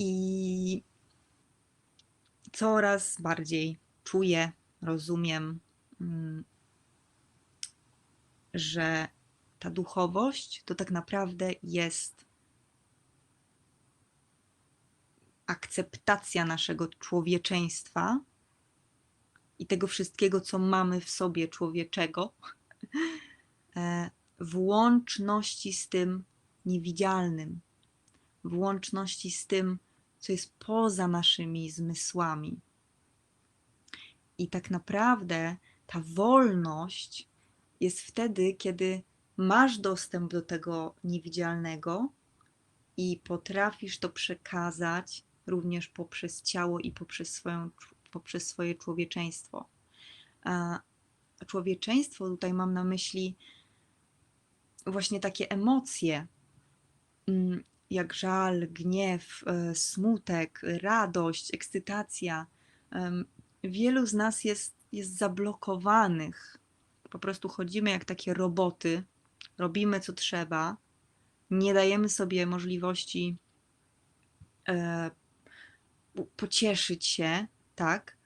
I coraz bardziej czuję, rozumiem, mm, że ta duchowość to tak naprawdę jest akceptacja naszego człowieczeństwa i tego wszystkiego, co mamy w sobie człowieczego, e, w łączności z tym niewidzialnym, w łączności z tym, co jest poza naszymi zmysłami. I tak naprawdę ta wolność jest wtedy, kiedy masz dostęp do tego niewidzialnego i potrafisz to przekazać również poprzez ciało i poprzez, swoją, poprzez swoje człowieczeństwo. A człowieczeństwo tutaj mam na myśli właśnie takie emocje, mm, jak żal, gniew, e, smutek, radość, ekscytacja. Wielu z nas jest, jest zablokowanych. Po prostu chodzimy jak takie roboty, robimy co trzeba, nie dajemy sobie możliwości e, po- pocieszyć się, tak?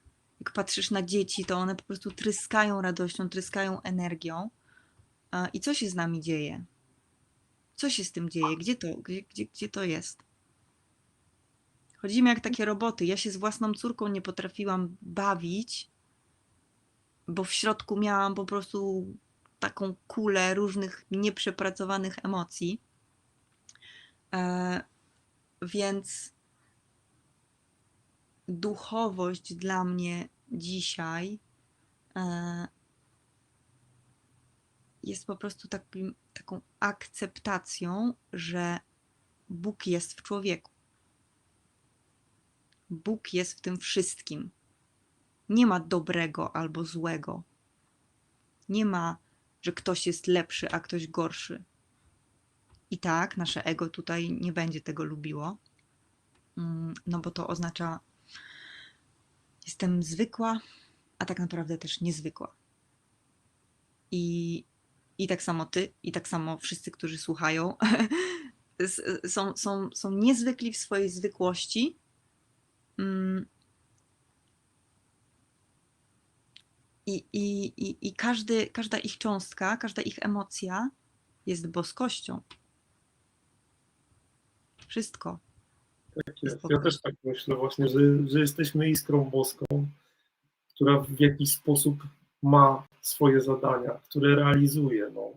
Jak patrzysz na dzieci, to one po prostu tryskają radością, tryskają energią. I co się z nami dzieje? Co się z tym dzieje? Gdzie to, gdzie, gdzie, gdzie to jest? Chodzimy jak takie roboty. Ja się z własną córką nie potrafiłam bawić, bo w środku miałam po prostu taką kulę różnych nieprzepracowanych emocji. E, więc duchowość dla mnie dzisiaj e, jest po prostu takim, taką akceptacją, że Bóg jest w człowieku. Bóg jest w tym wszystkim. Nie ma dobrego albo złego. Nie ma, że ktoś jest lepszy, a ktoś gorszy. I tak, nasze ego tutaj nie będzie tego lubiło, mm, no bo to oznacza, jestem zwykła, a tak naprawdę też niezwykła. I, i tak samo ty, i tak samo wszyscy, którzy słuchają, są, są, są niezwykli w swojej zwykłości. Mm. I, i, i, i każdy, każda ich cząstka, każda ich emocja jest boskością. Wszystko. Tak jest. Ja też tak myślę właśnie, że, że jesteśmy iskrą boską, która w jakiś sposób ma swoje zadania, które realizuje. No.